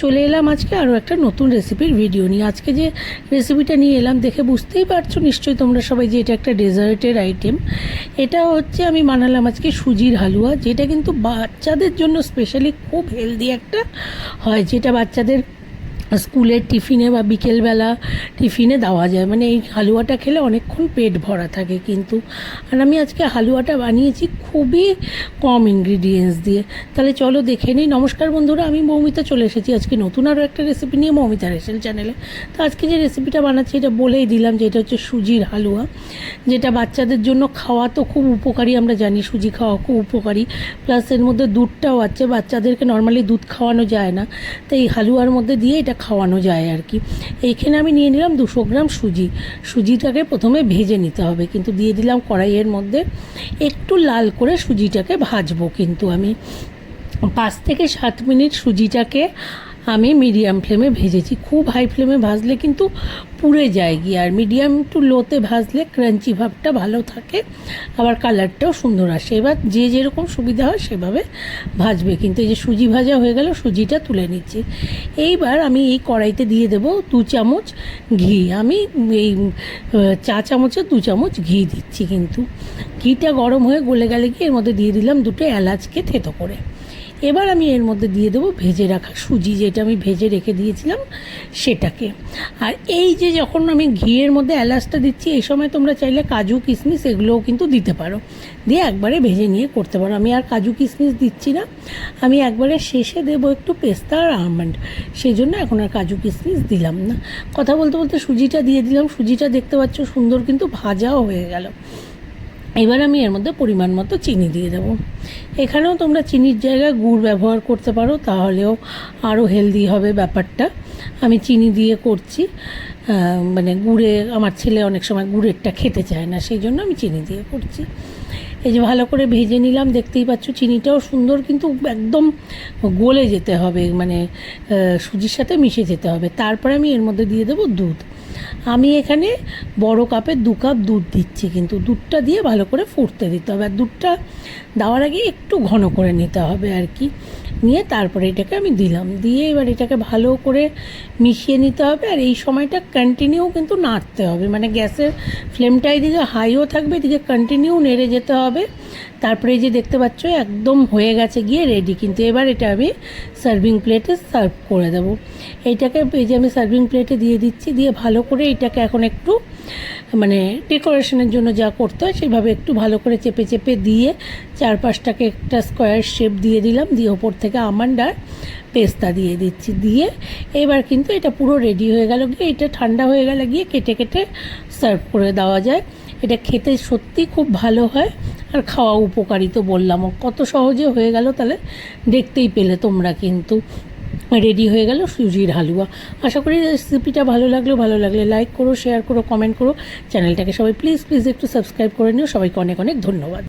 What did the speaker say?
চলে এলাম আজকে আরও একটা নতুন রেসিপির ভিডিও নিয়ে। আজকে যে রেসিপিটা নিয়ে এলাম, দেখে বুঝতেই পারছ নিশ্চয়ই তোমরা সবাই যে এটা একটা ডেজার্টের আইটেম এটা হচ্ছে আমি বানালাম আজকে সুজির হালুয়া, যেটা কিন্তু বাচ্চাদের জন্য স্পেশালি খুব হেলদি একটা হয়, যেটা বাচ্চাদের স্কুলের টিফিনে বা বিকেলবেলা টিফিনে দেওয়া যায়। মানে এই হালুয়াটা খেলে অনেকক্ষণ পেট ভরা থাকে কিন্তু। আর আমি আজকে হালুয়াটা বানিয়েছি খুবই কম ইনগ্রিডিয়েন্টস দিয়ে। তাহলে চলো দেখে নিই। নমস্কার বন্ধুরা, আমি মৌমিতা চলে এসেছি। আজকে নতুন আরও একটা রেসিপি নিয়ে মৌমিতা রেসেল চ্যানেলে তো আজকে যে রেসিপিটা বানাচ্ছি, এটা বলেই দিলাম যে এটা হচ্ছে সুজির হালুয়া। যেটা বাচ্চাদের জন্য খাওয়া তো খুব উপকারী, আমরা জানি সুজি খাওয়া খুব উপকারী। প্লাস এর মধ্যে দুধটাও আছে। বাচ্চাদেরকে নর্মালি দুধ খাওয়ানো যায় না। তো এই হালুয়ার মধ্যে দিয়ে এটা খাওয়ানো যায় আর কি। এইখানে আমি নিয়ে নিলাম দুশো গ্রাম সুজি। সুজিটাকে প্রথমে ভেজে নিতে হবে, কিন্তু দিয়ে দিলাম কড়াইয়ের মধ্যে একটু লাল করে সুজিটাকে ভাজবো। কিন্তু আমি পাঁচ থেকে সাত মিনিট সুজিটাকে আমি মিডিয়াম ফ্লেমে ভেজেছি। খুব হাই ফ্লেমে ভাজলে কিন্তু পুড়ে যায় গিয়ে। আর মিডিয়াম টু লোতে ভাজলে ক্রাঞ্চি ভাবটা ভালো থাকে, আবার কালারটাও সুন্দর আসে। এবার যে যেরকম সুবিধা হয় সেভাবে ভাজবে। কিন্তু এই যে সুজি ভাজা হয়ে গেল, সুজিটা তুলে নিচ্ছি। এইবার আমি এই কড়াইতে দিয়ে দেবো দু চামচ ঘি। আমি এই চা চামচের দু চামচ ঘি দিচ্ছি কিন্তু। ঘিটা গরম হয়ে গলে গেলে কি এর মধ্যে দিয়ে দিলাম দুটো এলাচকে থেতো করে। এবার আমি এর মধ্যে দিয়ে দেবো ভেজে রাখা সুজি, যেটা আমি ভেজে রেখে দিয়েছিলাম সেটাকে। আর এই যে যখন আমি ঘিয়ের মধ্যে এলাচটা দিচ্ছি, এই সময় তোমরা চাইলে কাজু কিশমিশ এগুলোও কিন্তু দিতে পারো। দিয়ে একবারে ভেজে নিয়ে করতে পারো। আমি আর কাজু কিশমিশ দিচ্ছি না। আমি একবারে শেষে দেবো একটু পেস্তা আর আমন্ড। সেই জন্য এখন আর কাজু কিশমিশ দিলাম না। কথা বলতে বলতে সুজিটা দিয়ে দিলাম। সুজিটা দেখতে পাচ্ছ সুন্দর কিন্তু ভাজাও হয়ে গেল। এবার আমি এর মধ্যে পরিমাণ মতো চিনি দিয়ে দেবো। এখানেও তোমরা চিনির জায়গায় গুড় ব্যবহার করতে পারো, তাহলেও আরও হেলদি হবে ব্যাপারটা। আমি চিনি দিয়ে করছি মানে গুড়ে, আমার ছেলে অনেক সময় গুড়েরটা খেতে চায় না, সেই জন্য আমি চিনি দিয়ে করছি। এই যে ভালো করে ভেজে নিলাম, দেখতেই পাচ্ছ চিনিটাও সুন্দর, কিন্তু একদম গলে যেতে হবে মানে সুজির সাথে মিশে যেতে হবে। তারপরে আমি এর মধ্যে দিয়ে দেবো দুধ। আমি এখানে বড় কাপে দু কাপ দুধ দিচ্ছি, কিন্তু দুধটা দিয়ে ভালো করে ফুটতে দিতে হবে। আর দুধটা দেওয়ার আগে একটু ঘন করে নিতে হবে আর কি। নিয়ে তারপরে এটাকে আমি দিলাম। দিয়ে এবার এটাকে ভালো করে মিশিয়ে নিতে হবে। আর এই সময়টা কন্টিনিউ কিন্তু নাড়তে হবে। মানে গ্যাসের ফ্লেমটা এদিকে হাইও থাকবে, এদিকে কন্টিনিউ নেড়ে যেতে হবে। তারপরে এই যে দেখতে পাচ্ছ, একদম হয়ে গেছে গিয়ে রেডি কিন্তু এবার এটা আমি সার্ভিং প্লেটে সার্ভ করে দেবো। এইটাকে এই যে আমি সার্ভিং প্লেটে দিয়ে দিচ্ছি, দিয়ে ভালো করে এটাকে এখন একটু মানে ডেকোরেশনের জন্য যা করতে হয় সেভাবে একটু ভালো করে চেপে চেপে দিয়ে চারপাশটাকে একটা স্কোয়ার শেপ দিয়ে দিলাম, দিয়ে ওপর থেকে আমন্ড আর পেস্তা দিয়ে দিচ্ছি। দিয়ে এবার কিন্তু এটা পুরো রেডি হয়ে গেল গিয়ে, এটা ঠান্ডা হয়ে গেলে গিয়ে কেটে কেটে সার্ভ করে দেওয়া যায়। এটা খেতে সত্যি খুব ভালো হয়। আর খাওয়া উপকারী তো বললাম। কত সহজে হয়ে গেল তাহলে? দেখতেই পেলে তোমরা কিন্তু। রেডি হয়ে গেল সুজির হালুয়া। আশা করি রেসিপিটা ভালো লাগল। ভালো লাগলে লাইক করো শেয়ার করো কমেন্ট করো। চ্যানেলটাকে সবাই প্লিজ প্লিজ একটু সাবস্ক্রাইব করে নিও। সবাইকে অনেক অনেক ধন্যবাদ।